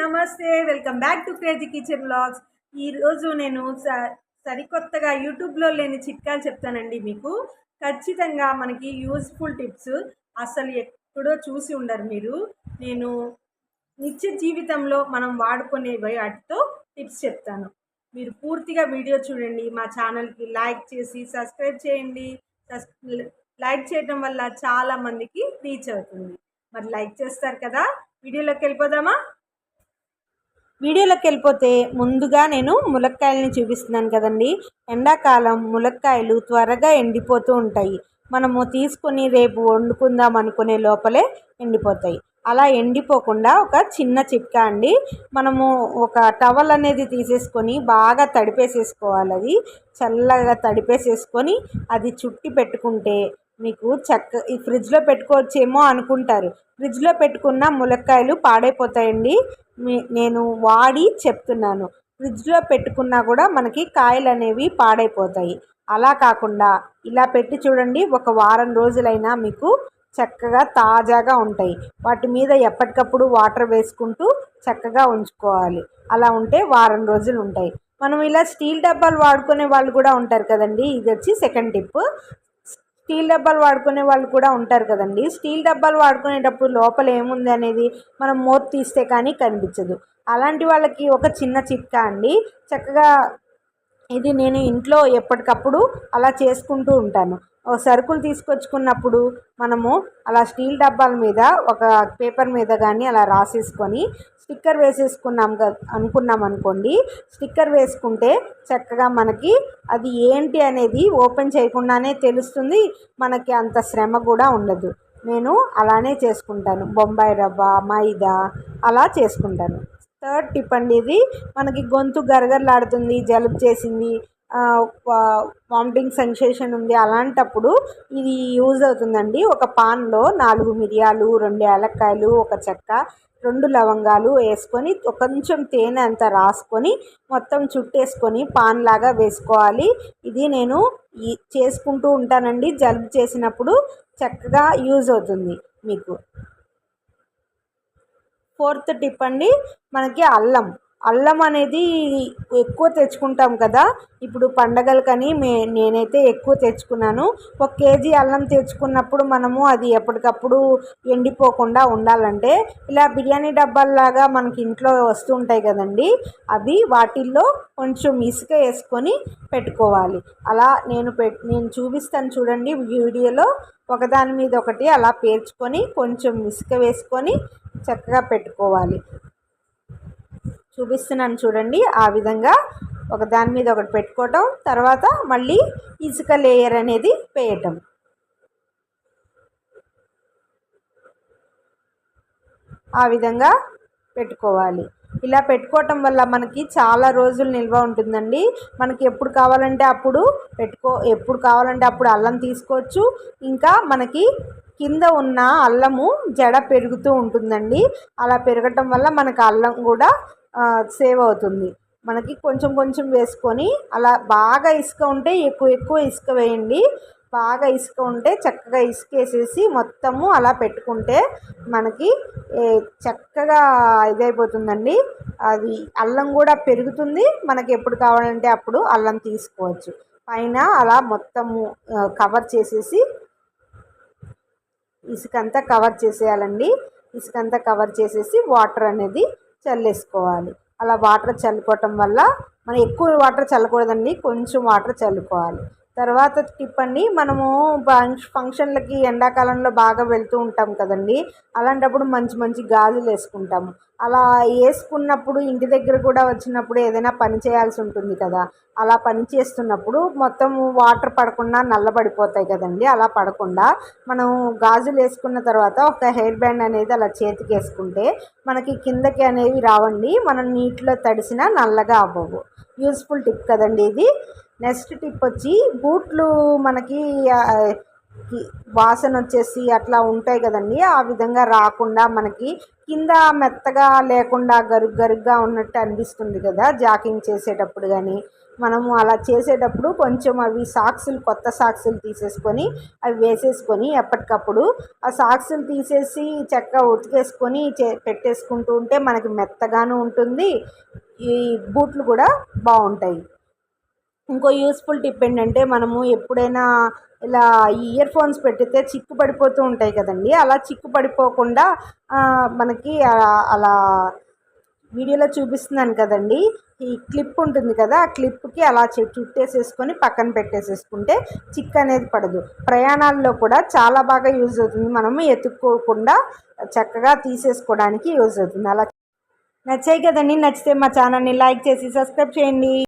నమస్తే welcome back to Crazy Kitchen Blogs ఈరోజు నేను స సరికొత్తగా యూట్యూబ్లో లేని చిట్కాలు చెప్తానండి మీకు. ఖచ్చితంగా మనకి యూస్ఫుల్ టిప్స్ అసలు ఎక్కడో చూసి ఉండరు మీరు. నేను నిత్య జీవితంలో మనం వాడుకునే వాటితో టిప్స్ చెప్తాను. మీరు పూర్తిగా వీడియో చూడండి మా ఛానల్కి లైక్ చేసి సబ్స్క్రైబ్ చేయండి. లైక్ చేయడం వల్ల చాలా మందికి రీచ్ అవుతుంది. మరి లైక్ చేస్తారు కదా వీడియోలోకి వెళ్ళిపోదామా? వీడియోలోకి వెళ్ళిపోతే ముందుగా నేను ములక్కాయలని చూపిస్తున్నాను కదండి. ఎండాకాలం ములక్కాయలు త్వరగా ఎండిపోతూ ఉంటాయి. మనము తీసుకొని రేపు వండుకుందాం అనుకునే లోపలే ఎండిపోతాయి. అలా ఎండిపోకుండా ఒక చిన్న చిట్కా అండి. మనము ఒక టవల్ అనేది తీసేసుకొని బాగా తడిపేసేసుకోవాలి అది. చల్లగా తడిపేసేసుకొని అది చుట్టి పెట్టుకుంటే మీకు చక్క ఈ ఫ్రిడ్జ్లో పెట్టుకోవచ్చేమో అనుకుంటారు. ఫ్రిడ్జ్లో పెట్టుకున్న ములక్కాయలు పాడైపోతాయండి. నేను వాడి చెప్తున్నాను. ఫ్రిడ్జ్లో పెట్టుకున్నా కూడా మనకి కాయలు అనేవి పాడైపోతాయి. అలా కాకుండా ఇలా పెట్టి చూడండి ఒక వారం రోజులైనా మీకు చక్కగా తాజాగా ఉంటాయి. వాటి మీద ఎప్పటికప్పుడు వాటర్ వేసుకుంటూ చక్కగా ఉంచుకోవాలి. అలా ఉంటే వారం రోజులు ఉంటాయి. మనం ఇలా స్టీల్ డబ్బాలు వాడుకునే వాళ్ళు కూడా ఉంటారు కదండి. ఇది వచ్చి సెకండ్ టిప్. స్టీల్ డబ్బాలు వాడుకునే వాళ్ళు కూడా ఉంటారు కదండి. స్టీల్ డబ్బాలు వాడుకునేటప్పుడు లోపల ఏముంది అనేది మనం మూత తీస్తే కానీ కనిపించదు. అలాంటి వాళ్ళకి ఒక చిన్న చిట్కా అండి. చక్కగా ఇది నేను ఇంట్లో ఎప్పటికప్పుడు అలా చేసుకుంటూ ఉంటాను. సరుకులు తీసుకొచ్చుకున్నప్పుడు మనము అలా స్టీల్ డబ్బాల మీద ఒక పేపర్ మీద కానీ అలా రాసేసుకొని స్టిక్కర్ వేసేసుకున్నాం అనుకున్నాం అనుకోండి స్టిక్కర్ వేసుకుంటే చక్కగా మనకి అది ఏంటి అనేది ఓపెన్ చేయకుండానే తెలుస్తుంది మనకి అంత శ్రమ కూడా ఉండదు. నేను అలానే చేసుకుంటాను. బొంబాయి రవ్వ మైదా అలా చేసుకుంటాను. థర్డ్ టిప్ అండి ఇది. మనకి గొంతు గరగరలాడుతుంది జలుబు చేసింది వామిటింగ్ సెన్సేషన్ ఉంది అలాంటప్పుడు ఇది యూజ్ అవుతుందండి. ఒక పాన్లో నాలుగు మిరియాలు రెండు ఏలక్కాయలు ఒక చెక్క రెండు లవంగాలు వేసుకొని కొంచెం తేనె అంతా రాసుకొని మొత్తం చుట్టేసుకొని పాన్ లాగా వేసుకోవాలి. ఇది నేను చేసుకుంటూ ఉంటానండి. జలుబు చేసినప్పుడు చక్కగా యూజ్ అవుతుంది మీకు. ఫోర్త్ టిప్ అండి మనకి అల్లం. అల్లం అనేది ఎక్కువ తెచ్చుకుంటాం కదా. ఇప్పుడు పండగలకని మే నేనైతే ఎక్కువ తెచ్చుకున్నాను. ఒక కేజీ అల్లం తెచ్చుకున్నప్పుడు మనము అది ఎప్పటికప్పుడు ఎండిపోకుండా ఉండాలంటే ఇలా బిర్యానీ డబ్బాల్లాగా మనకి ఇంట్లో వస్తూ ఉంటాయి కదండి. అవి వాటిల్లో కొంచెం ఇసుక వేసుకొని పెట్టుకోవాలి. అలా నేను పె నేను చూపిస్తాను చూడండి వీడియోలో. ఒకదాని మీద ఒకటి అలా పేర్చుకొని కొంచెం ఇసుక వేసుకొని చక్కగా పెట్టుకోవాలి. చూపిస్తున్నాను చూడండి. ఆ విధంగా ఒక దాని మీద ఒకటి పెట్టుకోవటం తర్వాత మళ్ళీ ఇసుక లేయర్ అనేది వేయటం. ఆ విధంగా పెట్టుకోవాలి. ఇలా పెట్టుకోవటం వల్ల మనకి చాలా రోజులు నిల్వ ఉంటుందండి. మనకి ఎప్పుడు కావాలంటే అప్పుడు పెట్టుకో ఎప్పుడు కావాలంటే అప్పుడు అల్లం తీసుకోవచ్చు. ఇంకా మనకి కింద ఉన్న అల్లము జడ పెరుగుతూ ఉంటుందండి. అలా పెరగటం వల్ల మనకు అల్లం కూడా సేవ్ అవుతుంది. మనకి కొంచెం కొంచెం వేసుకొని అలా బాగా ఇసుక ఉంటే ఎక్కువ ఎక్కువ ఇసుక వేయండి. బాగా ఇసుక ఉంటే చక్కగా ఇసుక వేసేసి మొత్తము అలా పెట్టుకుంటే మనకి చక్కగా ఇదైపోతుందండి. అది అల్లం కూడా పెరుగుతుంది. మనకి ఎప్పుడు కావాలంటే అప్పుడు అల్లం తీసుకోవచ్చు. పైన అలా మొత్తము కవర్ చేసేసి ఇసుకంతా కవర్ చేసేయాలండి. ఇసుకంతా కవర్ చేసేసి వాటర్ అనేది చల్లేసుకోవాలి. అలా వాటర్ చల్లుకోవటం వల్ల మనం ఎక్కువ వాటర్ చల్లకూడదండి కొంచెం వాటర్ చల్లుకోవాలి. తర్వాత టిప్ అండి మనము ఫంక్షన్లకి ఎండాకాలంలో బాగా వెళ్తూ ఉంటాం కదండి. అలాంటప్పుడు మంచి మంచి గాజులు వేసుకుంటాము. అలా వేసుకున్నప్పుడు ఇంటి దగ్గర కూడా వచ్చినప్పుడు ఏదైనా పని చేయాల్సి ఉంటుంది కదా. అలా పని చేస్తున్నప్పుడు మొత్తం వాటర్ పడకుండా నల్లబడిపోతాయి కదండి. అలా పడకుండా మనం గాజులు వేసుకున్న తర్వాత ఒక హెయిర్ బ్యాండ్ అనేది అలా చేతికి వేసుకుంటే మనకి కిందకి అనేవి రావండి. మనం నీటిలో తడిసినా నల్లగా అవ్వవు. యూస్ఫుల్ టిప్ కదండి ఇది. నెక్స్ట్ టిప్ వచ్చి బూట్లు మనకి వాసన వచ్చేసి అట్లా ఉంటాయి కదండి. ఆ విధంగా రాకుండా మనకి కింద మెత్తగా లేకుండా గరుగ్ గరుగ్గా ఉన్నట్టు అనిపిస్తుంది కదా జాకింగ్ చేసేటప్పుడు కానీ మనము అలా చేసేటప్పుడు కొంచెం అవి సాక్సులు కొత్త సాక్సులు తీసేసుకొని అవి వేసేసుకొని ఎప్పటికప్పుడు ఆ సాక్సులు తీసేసి చక్కగా ఉతికేసుకొని చే పెట్టేసుకుంటూ ఉంటే మనకి మెత్తగాను ఉంటుంది. ఈ బూట్లు కూడా బాగుంటాయి. ఇంకో యూస్ఫుల్ టిప్ ఏంటంటే మనము ఎప్పుడైనా ఇలా ఇయర్ ఫోన్స్ పెట్టితే చిక్కు పడిపోతూ ఉంటాయి కదండి. అలా చిక్కు పడిపోకుండా మనకి అలా వీడియోలో చూపిస్తున్నాను కదండి. ఈ క్లిప్ ఉంటుంది కదా ఆ క్లిప్కి అలా చుట్టేసేసుకొని పక్కన పెట్టేసేసుకుంటే చిక్ అనేది పడదు. ప్రయాణాల్లో కూడా చాలా బాగా యూజ్ అవుతుంది. మనము ఎత్తుక్కోకుండా చక్కగా తీసేసుకోవడానికి యూజ్ అవుతుంది. అలా నచ్చాయి కదండి. నచ్చితే మా ఛానల్ని లైక్ చేసి సబ్స్క్రైబ్ చేయండి.